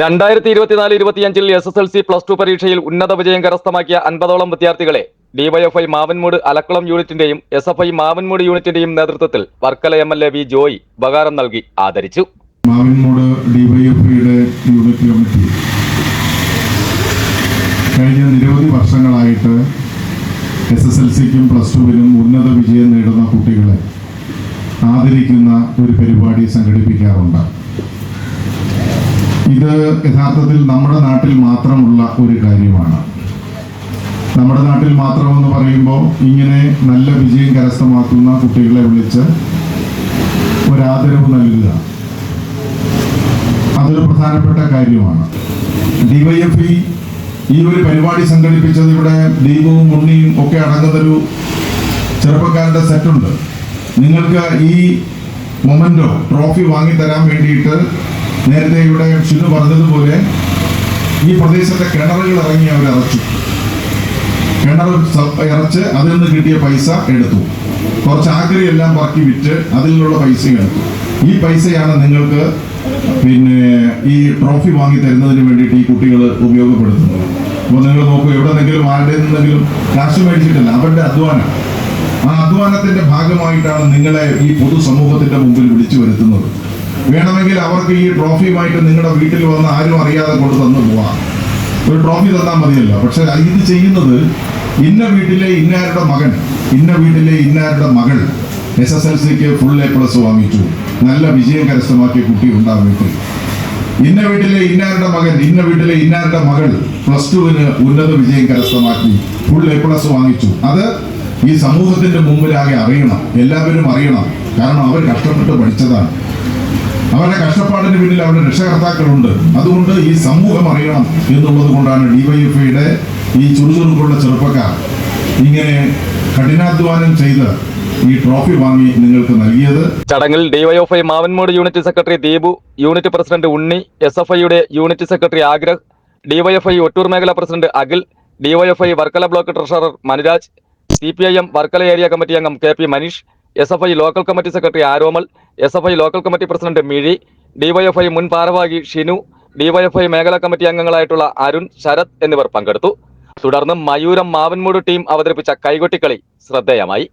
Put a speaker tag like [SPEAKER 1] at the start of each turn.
[SPEAKER 1] രണ്ടായിരത്തി ഇരുപത്തിനാല് ഇരുപത്തിയഞ്ചിൽ S S L C plus two പരീക്ഷയിൽ ഉന്നത വിജയം കരസ്ഥമാക്കിയ അൻപതോളം വിദ്യാർത്ഥികളെ ഡിവൈഎഫ്ഐ മാവൻമൂട് അലക്കുളം യൂണിറ്റിന്റെയും എസ് എഫ് ഐ മാവൻമൂട് യൂണിറ്റിന്റെയും നേതൃത്വത്തിൽ Varkala M L A V Joy ഉപകാരം നൽകി ആദരിച്ചു.
[SPEAKER 2] മാവൻമൂട് ഡിവൈഎഫ്ഐയുടെ യൂണിറ്റ് കമ്മിറ്റി. കഴിഞ്ഞ നിരവധി വർഷങ്ങളായിട്ട് എസ് എസ് എൽ സിക്കും പ്ലസ് ടുവിനും ഉന്നത വിജയം നേടുന്ന കുട്ടികളെ ആദരിക്കുന്ന ഒരു പരിപാടി സംഘടിപ്പിക്കാറുണ്ട്. ഇത് യഥാർത്ഥത്തിൽ നമ്മുടെ നാട്ടിൽ മാത്രമുള്ള ഒരു കാര്യമാണ്. നമ്മുടെ നാട്ടിൽ മാത്രമെന്ന് പറയുമ്പോൾ ഇങ്ങനെ നല്ല വിജയം കരസ്ഥമാക്കുന്ന കുട്ടികളെ വിളിച്ച് ഒരാദരവ് നൽകുക. അതൊരു പ്രധാനപ്പെട്ട കാര്യമാണ്. ഡിവൈഎഫ്ഇ ഈ ഒരു പരിപാടി സംഘടിപ്പിച്ചത് ഇവിടെ ദീപവും ഉണ്ണിയും ഒക്കെ അടങ്ങുന്നൊരു ചെറുപ്പക്കാരുടെ സെറ്റുണ്ട് നിങ്ങൾക്ക് ഈ മൊമെന്റോ ട്രോഫി വാങ്ങിത്തരാൻ വേണ്ടിയിട്ട് നേരത്തെ ഇവിടെ ഷിനു പറഞ്ഞതുപോലെ ഈ പ്രദേശത്തെ കിണറുകൾ ഇറങ്ങി അവർ അറച്ചു കിണർ ഇറച്ച് അതിൽ നിന്ന് കിട്ടിയ പൈസ എടുത്തു. കുറച്ച് ആഗ്രയെല്ലാം പറക്കി വിറ്റ് അതിൽ നിന്നുള്ള പൈസ എടുത്തു. ഈ പൈസയാണ് നിങ്ങൾക്ക് പിന്നെ ഈ ട്രോഫി വാങ്ങി തരുന്നതിന് വേണ്ടിയിട്ട് ഈ കുട്ടികൾ ഉപയോഗപ്പെടുത്തുന്നത്. അപ്പോൾ നിങ്ങൾ നോക്കൂ എവിടെ നിന്നെങ്കിലും ആരുടെ നിന്നെങ്കിലും കാശ് മേടിച്ചിട്ടില്ല അവരുടെ അധ്വാനം. ആ അധ്വാനത്തിന്റെ ഭാഗമായിട്ടാണ് നിങ്ങളെ ഈ പൊതുസമൂഹത്തിന്റെ മുമ്പിൽ വിളിച്ചു വരുത്തുന്നത്. വേണമെങ്കിൽ അവർക്ക് ഈ ട്രോഫിയുമായിട്ട് നിങ്ങളുടെ വീട്ടിൽ വന്ന് ആരും അറിയാതെ കൊണ്ട് തന്നു പോവാം. ഒരു ട്രോഫി തന്നാൽ മതിയല്ലോ. പക്ഷെ ഇത് ചെയ്യുന്നത് ഇന്ന വീട്ടിലെ ഇന്നാരുടെ മകൻ ഇന്ന വീട്ടിലെ ഇന്നാരുടെ മകൾ എസ് എസ് എൽ സിക്ക് ഫുൾ എ പ്ലസ് വാങ്ങിച്ചു. നല്ല വിജയം കരസ്ഥമാക്കിയ കുട്ടി ഉണ്ടാകും വീട്ടിൽ. ഇന്ന വീട്ടിലെ ഇന്നാരുടെ മകൻ ഇന്ന വീട്ടിലെ ഇന്നാരുടെ മകൾ പ്ലസ് ടുവിന് ഉന്നത വിജയം കരസ്ഥമാക്കി ഫുൾ എ പ്ലസ് വാങ്ങിച്ചു. അത് ഈ സമൂഹത്തിന്റെ മുമ്പിലാകെ അറിയണം. എല്ലാവരും അറിയണം. കാരണം അവർ കഷ്ടപ്പെട്ട് പഠിച്ചതാണ്. അവരുടെ കഷ്ടപ്പാടിന് പിന്നിൽ അവരുടെ രക്ഷകർത്താക്കളുണ്ട്. അതുകൊണ്ട് ഈ സമൂഹം അറിയണം എന്നുള്ളത് കൊണ്ടാണ് ഡിവൈഎഫ്ഐയുടെ ഈ ചുറുചുറുക്കുള്ള ചെറുപ്പക്കാർ ഇങ്ങനെ കഠിനാധ്വാനം ചെയ്ത് ഈ ട്രോഫി വാങ്ങി നിങ്ങൾക്ക് നൽകിയത്.
[SPEAKER 1] ചടങ്ങിൽ DYFI Mavanmood unit secretary Deepu unit president Unni S F ഐയുടെ unit secretary Agrah DYFI Ottoor മേഖലാ president Akhil DYFI Varkala block treasurer Manuraj C P I M Varkala area committee അംഗം K P Maneesh S F I local committee secretary Aromal S F I local committee president Mizhi DYFI മുൻ ഭാരവാഹി Shinu DYFI മേഖലാ committee അംഗങ്ങളായിട്ടുള്ള അരുൺ ശരത് എന്നിവർ പങ്കെടുത്തു. തുടർന്ന് മയൂരം Mavanmoodu team അവതരിപ്പിച്ച കൈകൊട്ടിക്കളി ശ്രദ്ധേയമായി.